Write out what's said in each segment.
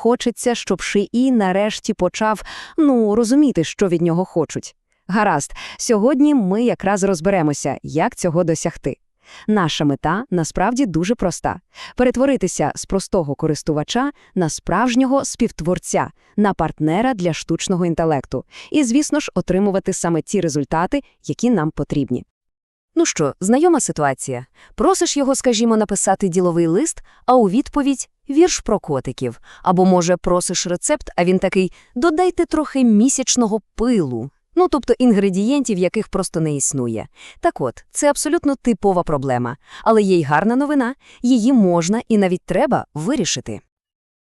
хочеться, щоб шиї нарешті почав, ну, розуміти, що від нього хочуть. Гаразд, сьогодні ми якраз розберемося, як цього досягти. Наша мета насправді дуже проста – перетворитися з простого користувача на справжнього співтворця, на партнера для штучного інтелекту і, звісно ж, отримувати саме ті результати, які нам потрібні. Ну що, знайома ситуація. Просиш його, скажімо, написати діловий лист, а у відповідь – вірш про котиків. Або, може, просиш рецепт, а він такий «додайте трохи місячного пилу». Ну, тобто інгредієнтів, яких просто не існує. Так от, це абсолютно типова проблема. Але є й гарна новина, її можна і навіть треба вирішити.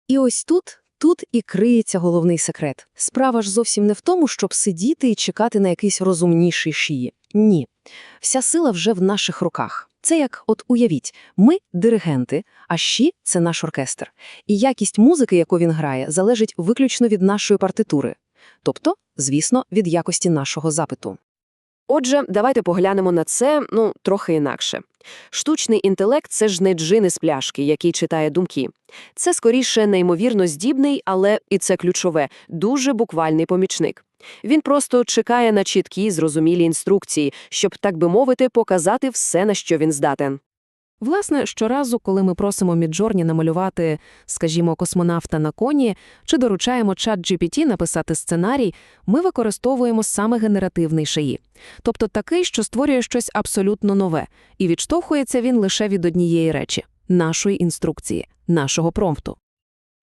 І ось тут, тут і криється головний секрет. Справа ж зовсім не в тому, щоб сидіти і чекати на якийсь розумніший шиї. Ні. Вся сила вже в наших руках. Це як, от уявіть, ми – диригенти, а щі – це наш оркестр. І якість музики, яку він грає, залежить виключно від нашої партитури. Тобто, звісно, від якості нашого запиту. Отже, давайте поглянемо на це, ну, трохи інакше. Штучний інтелект – це ж не джин із пляшки, який читає думки. Це, скоріше, неймовірно здібний, але, і це ключове, дуже буквальний помічник. Він просто чекає на чіткі, зрозумілі інструкції, щоб, так би мовити, показати все, на що він здатен. Власне, щоразу, коли ми просимо Міджорні намалювати, скажімо, космонавта на коні, чи доручаємо чат GPT написати сценарій, ми використовуємо саме генеративний шаї. Тобто такий, що створює щось абсолютно нове, і відштовхується він лише від однієї речі – нашої інструкції, нашого промпту.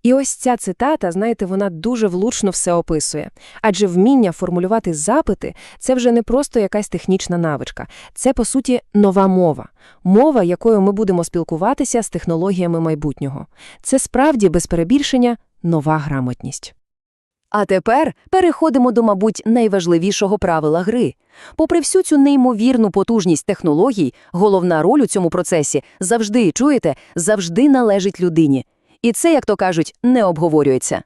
І ось ця цитата, знаєте, вона дуже влучно все описує. Адже вміння формулювати запити – це вже не просто якась технічна навичка. Це, по суті, нова мова. Мова, якою ми будемо спілкуватися з технологіями майбутнього. Це справді, без перебільшення, нова грамотність. А тепер переходимо до, мабуть, найважливішого правила гри. Попри всю цю неймовірну потужність технологій, головна роль у цьому процесі завжди, чуєте, завжди належить людині. І це, як то кажуть, не обговорюється.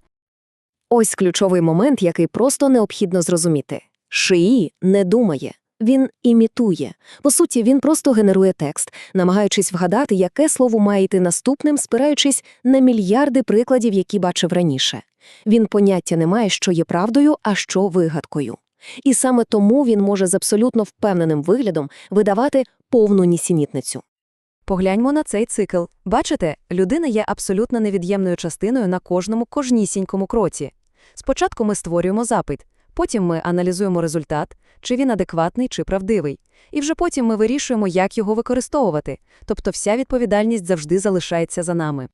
Ось ключовий момент, який просто необхідно зрозуміти. Шиї не думає. Він імітує. По суті, він просто генерує текст, намагаючись вгадати, яке слово має йти наступним, спираючись на мільярди прикладів, які бачив раніше. Він поняття не має, що є правдою, а що вигадкою. І саме тому він може з абсолютно впевненим виглядом видавати повну нісенітницю. Погляньмо на цей цикл. Бачите, людина є абсолютно невід'ємною частиною на кожному кожнісінькому кроці. Спочатку ми створюємо запит, потім ми аналізуємо результат, чи він адекватний, чи правдивий. І вже потім ми вирішуємо, як його використовувати. Тобто вся відповідальність завжди залишається за нами.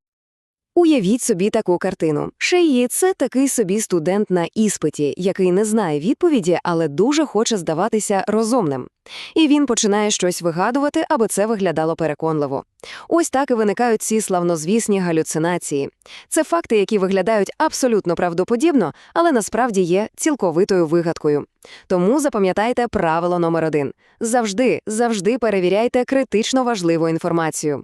Уявіть собі таку картину. Шеї – це такий собі студент на іспиті, який не знає відповіді, але дуже хоче здаватися розумним. І він починає щось вигадувати, аби це виглядало переконливо. Ось так і виникають ці славнозвісні галюцинації. Це факти, які виглядають абсолютно правдоподібно, але насправді є цілковитою вигадкою. Тому запам'ятайте правило номер один. Завжди, завжди перевіряйте критично важливу інформацію.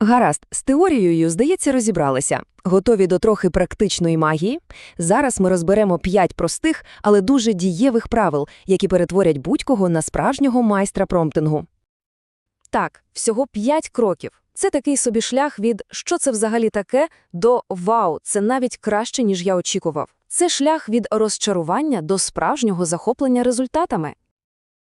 Гаразд, з теорією, здається, розібралися. Готові до трохи практичної магії? Зараз ми розберемо п'ять простих, але дуже дієвих правил, які перетворять будь-кого на справжнього майстра промптингу. Так, всього п'ять кроків. Це такий собі шлях від «що це взагалі таке» до «вау, це навіть краще, ніж я очікував». Це шлях від розчарування до справжнього захоплення результатами.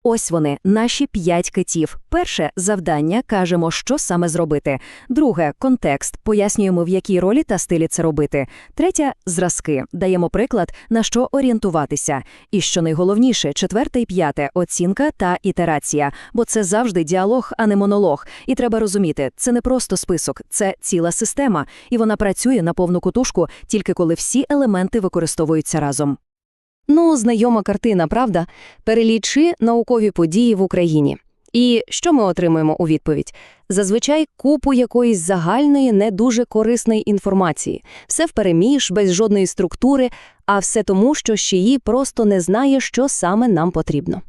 Ось вони, наші п'ять китів. Перше завдання кажемо, що саме зробити. Друге контекст. Пояснюємо, в якій ролі та стилі це робити. Третє зразки. Даємо приклад, на що орієнтуватися. І що найголовніше, четверте і п'яте оцінка та ітерація. Бо це завжди діалог, а не монолог. І треба розуміти, це не просто список, це ціла система, і вона працює на повну кутушку тільки коли всі елементи використовуються разом. Ну, знайома картина, правда? Перелічи наукові події в Україні. І що ми отримуємо у відповідь? Зазвичай купу якоїсь загальної, не дуже корисної інформації. Все впереміж, без жодної структури, а все тому, що шиї просто не знає, що саме нам потрібно.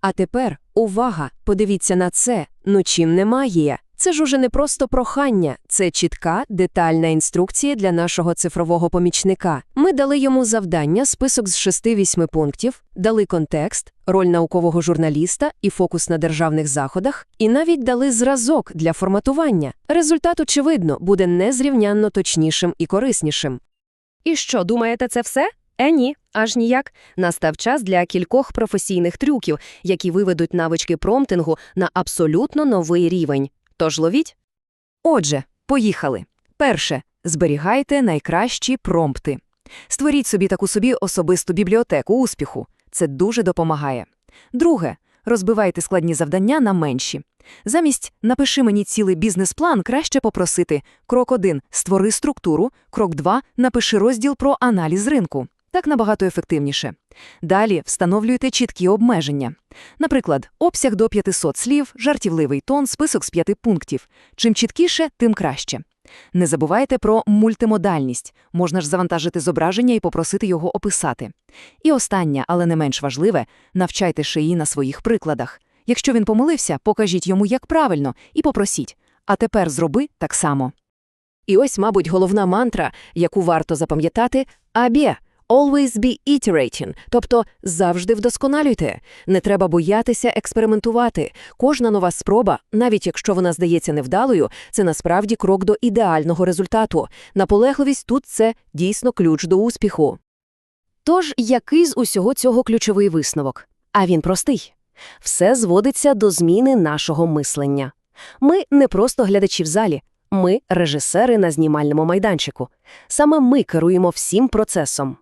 А тепер, увага, подивіться на це, ну чим не. Це ж уже не просто прохання, це чітка, детальна інструкція для нашого цифрового помічника. Ми дали йому завдання, список з 6-8 пунктів, дали контекст, роль наукового журналіста і фокус на державних заходах, і навіть дали зразок для форматування. Результат, очевидно, буде незрівнянно точнішим і кориснішим. І що, думаєте, це все? Е, ні, аж ніяк. Настав час для кількох професійних трюків, які виведуть навички промптингу на абсолютно новий рівень. Тож ловіть. Отже, поїхали. Перше. Зберігайте найкращі промпти. Створіть собі таку собі особисту бібліотеку успіху. Це дуже допомагає. Друге. Розбивайте складні завдання на менші. Замість «напиши мені цілий бізнес-план» краще попросити крок 1 – створи структуру, крок 2 – напиши розділ про аналіз ринку. Так набагато ефективніше. Далі встановлюйте чіткі обмеження. Наприклад, обсяг до 500 слів, жартівливий тон, список з п'яти пунктів. Чим чіткіше, тим краще. Не забувайте про мультимодальність. Можна ж завантажити зображення і попросити його описати. І останнє, але не менш важливе, навчайте шиї на своїх прикладах. Якщо він помилився, покажіть йому, як правильно, і попросіть. А тепер зроби так само. І ось, мабуть, головна мантра, яку варто запам'ятати – «абє». Always be iterating, тобто завжди вдосконалюйте. Не треба боятися експериментувати. Кожна нова спроба, навіть якщо вона здається невдалою, це насправді крок до ідеального результату. Наполегливість тут – це дійсно ключ до успіху. Тож, який з усього цього ключовий висновок? А він простий. Все зводиться до зміни нашого мислення. Ми не просто глядачі в залі, ми – режисери на знімальному майданчику. Саме ми керуємо всім процесом.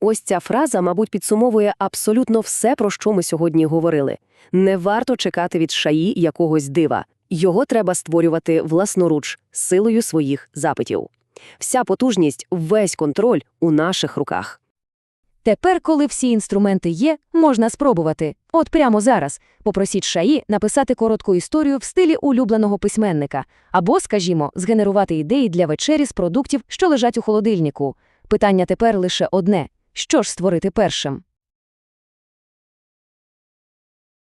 Ось ця фраза, мабуть, підсумовує абсолютно все, про що ми сьогодні говорили. Не варто чекати від шаї якогось дива. Його треба створювати власноруч, силою своїх запитів. Вся потужність, весь контроль у наших руках. Тепер, коли всі інструменти є, можна спробувати. От прямо зараз. Попросіть Шаї написати коротку історію в стилі улюбленого письменника. Або, скажімо, згенерувати ідеї для вечері з продуктів, що лежать у холодильнику. Питання тепер лише одне – що ж створити першим?